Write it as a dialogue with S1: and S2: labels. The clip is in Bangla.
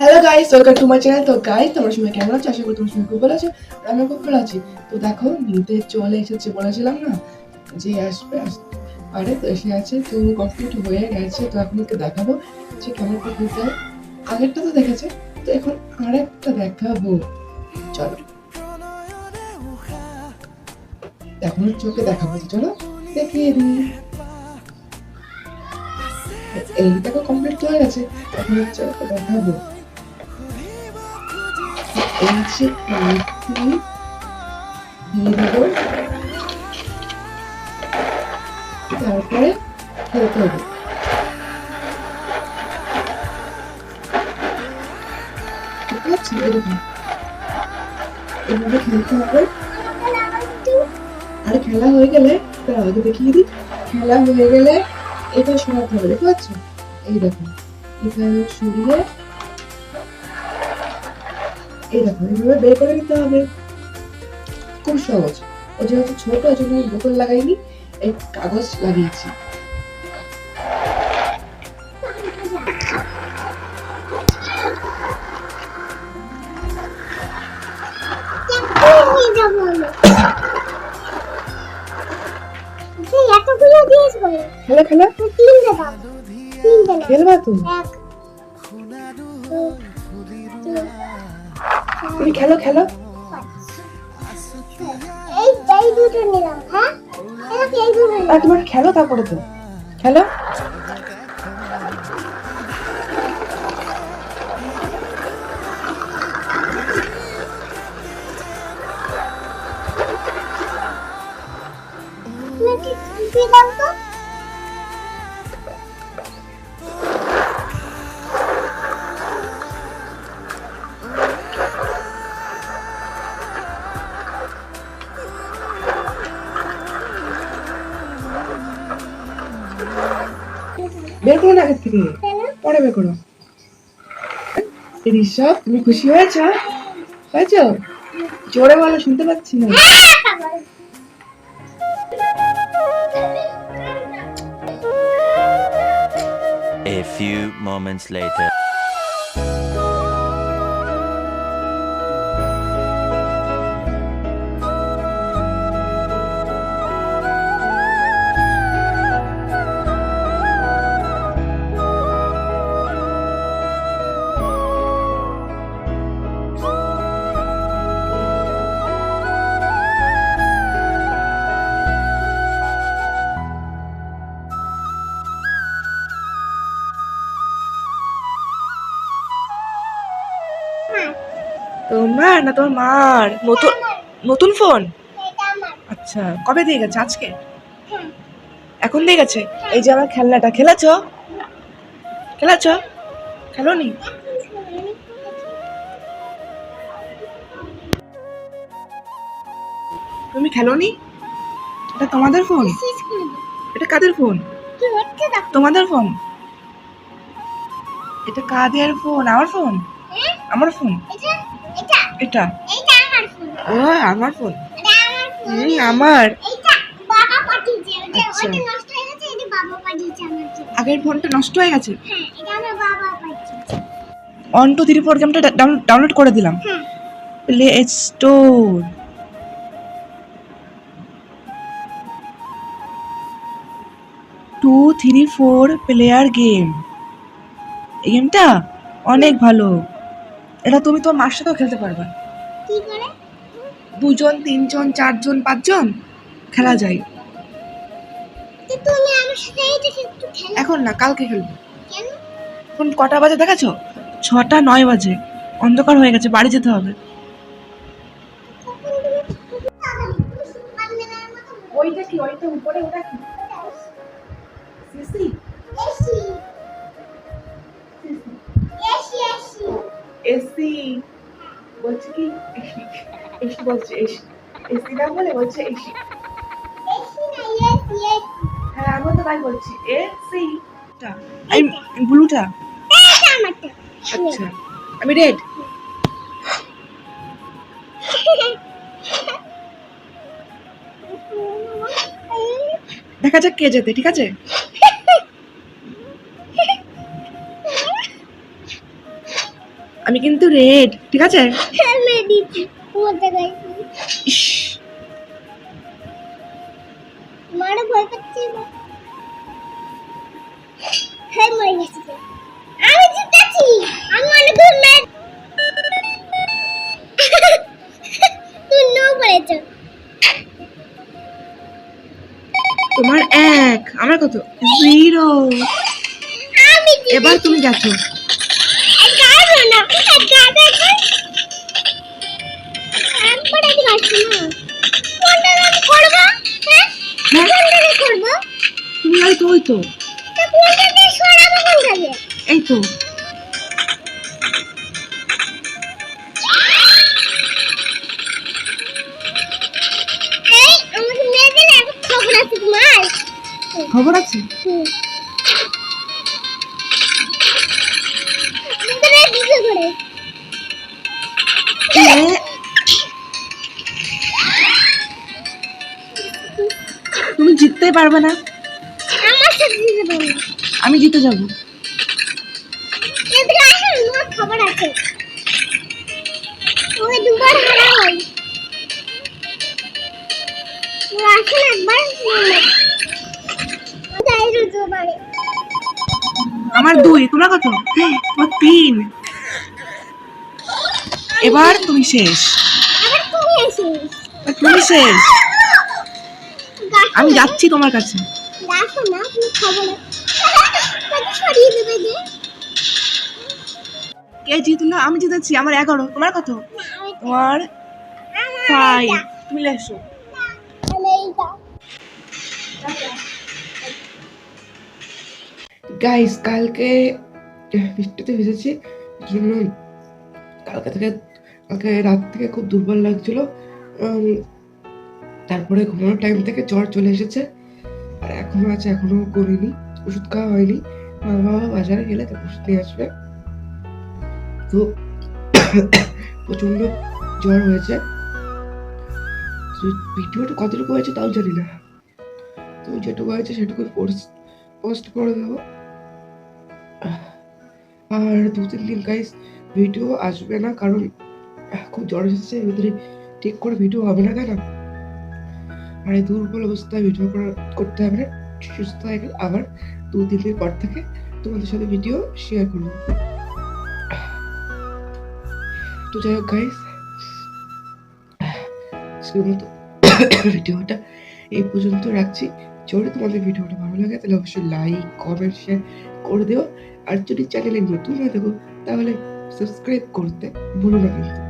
S1: Hello guys welcome to my channel তো গাইস তোমার সঙ্গে কেমন আছো? আশা করি তোমার সঙ্গে খুব ভালো আছো আমি খুব ভালো আছি। তো দেখো, নিতে চলে এসেছে বলেছিলাম না, যে আসবে আস- আরে তো এসে আছে। তো কমপ্লিট হয়ে গেছে, তো এখন ওকে দেখাবো যে কেমন হয় আগেরটা তো দেখেছে, তো এখন আরেকটা দেখাবো। চলো। এখন চোখে দেখাবো চলো, দেখিয়ে দিই। এইটা তো কমপ্লিট হয়ে গেছে, এখন ওকে দেখাবো। এই যে দিয়ে দেবো। তারপরে খেলতে হবে। ঠিক আছে এরকম এভাবে খেলতে হবে। আর খেলা হয়ে গেলে দাঁড়াও, আগে দেখিয়ে দিই। খেলা হয়ে গেলে এটা সরাতে হবে দেখতে পাচ্ছ? এই দেখো এখানে সরিয়ে এই দেখো এইভাবে বের করে নিতে হবে। খুব সহজ। ও যেহেতু ছোট ওই জন্য বোতল লাগাইনি এই কাগজ লাগিয়েছি। খেলা খেলা? খেলবা তো তুমি খেলো খেলো।
S2: এই এই দুটো নিলাম হ্যাঁ? এই দুটো নিলাম।
S1: আর তোমার খেলো তারপরে তো। খেলো? বের করো না আগের থেকে। পরে বের করো। ঋষভ, তুমি খুশি হয়েছ? হয়েছ? জোরে বলো, শুনতে পাচ্ছি না।
S3: A few moments later.
S1: না তোমার মার? নতুন নতুন ফোন আচ্ছা কবে দিয়ে গেছে? আজকে? এখন দিয়ে গেছে? এই যে আমার খেলনাটা খেলেছ? খেলেছ? খেলোনি? তুমি খেলোনি? এটা তোমাদের ফোন এটা কাদের ফোন তোমাদের ফোন এটা কাদের ফোন আমার ফোন
S2: হ্যাঁ?
S1: আমার ফোন
S2: এটা? এটা
S1: এটা
S2: আমার ফোন।
S1: ও আমার? ফোন
S2: এটা আমার
S1: আচ্ছা। আগের ফোনটা নষ্ট হয়ে গেছে? ওয়ান টু থ্রি ফোর গেমটা ডাউনলোড করে দিলাম। Play store two three four player game এই গেমটা অনেক ভালো। এটা তুমি তোমার মার সাথেও খেলতে পারবে। দুজন তিনজন চারজন পাঁচজন খেলা যায়। এখন না কালকে খেলব। এখন কটা বাজে দেখাছো ছটা নয় বাজে। অন্ধকার হয়ে গেছে বাড়ি যেতে হবে। ওইটা কি ওইটা উপরে ওটা কি? বলছে কি এসি এসি বলছে এসি। এসি না বলে বলছে এসি। হ্যাঁ আমি তো বলছি এসি। এই ব্লুটা? আচ্ছা। আমি রেড। দেখা যাক কে যেতে ঠিক আছে?
S2: দূর ম্যাচ তুই নো বলেছ।
S1: তোমার এক আমার কত? জিরো এবার তুমি গেছো ওই তো ওই তো এই তো
S2: এই খবর আছে?
S1: তুমি জিততেই পারবে না। আমি জিতে যাব
S2: খবর আছে। ওই দুবার হারা হয়। ও একবার। ও।
S1: আমার দুই তোমার কত তোমার তিন এবার তুমি শেষ
S2: তুমি
S1: শেষ আমি যাচ্ছি তোমার কাছে।
S2: দেখো না, তুমি খবর আছে। সরিয়ে দেবে যে।
S1: কে জিতলো আমি জিতেছি আমার এগারো। তোমার কত? তোমার ফাইভ তুমি লেসো গাইস কালকে বৃষ্টিতে ভিজেছি জন্য কালকে থেকে কালকে রাত থেকে খুব দুর্বল লাগছিল। উম, তারপরে ঘুমানোর টাইম থেকে জ্বর চলে এসেছে। আর এখনও আছে, এখনও কমিনি ওষুধ খাওয়া হয়নি। মা বাবা বাজারে গেলে তো ওষুধ নিয়ে আসবে। তো প্রচণ্ড জ্বর হয়েছে। ভিডিওটা কতটুকু হয়েছে তাও জানি না। তো যেটুকু হয়েছে সেটুকু পোস্ট করে দেবো। আর দু তিন দিন গাইস ভিডিও আসবে না, কারণ খুব জ্বর এসেছে ভিতরে ঠিক করে ভিডিও হবে না তাই না আর এই দুর্বল অবস্থায় ভিডিও করা, করতে হবে, সুস্থ হয়ে গেলে আবার দু তিন দিন পর থেকে তোমাদের সাথে ভিডিও শেয়ার করব। তো যাই হোক গাইস ভিডিওটা এই পর্যন্ত রাখছি। যদি তোমাদের ভিডিওটা ভালো লাগে, তাহলে অবশ্যই লাইক কমেন্ট শেয়ার করে দিও। আর যদি চ্যানেলে নতুন হয়ে থাকো, তাহলে সাবস্ক্রাইব করতে ভুলো না কিন্তু।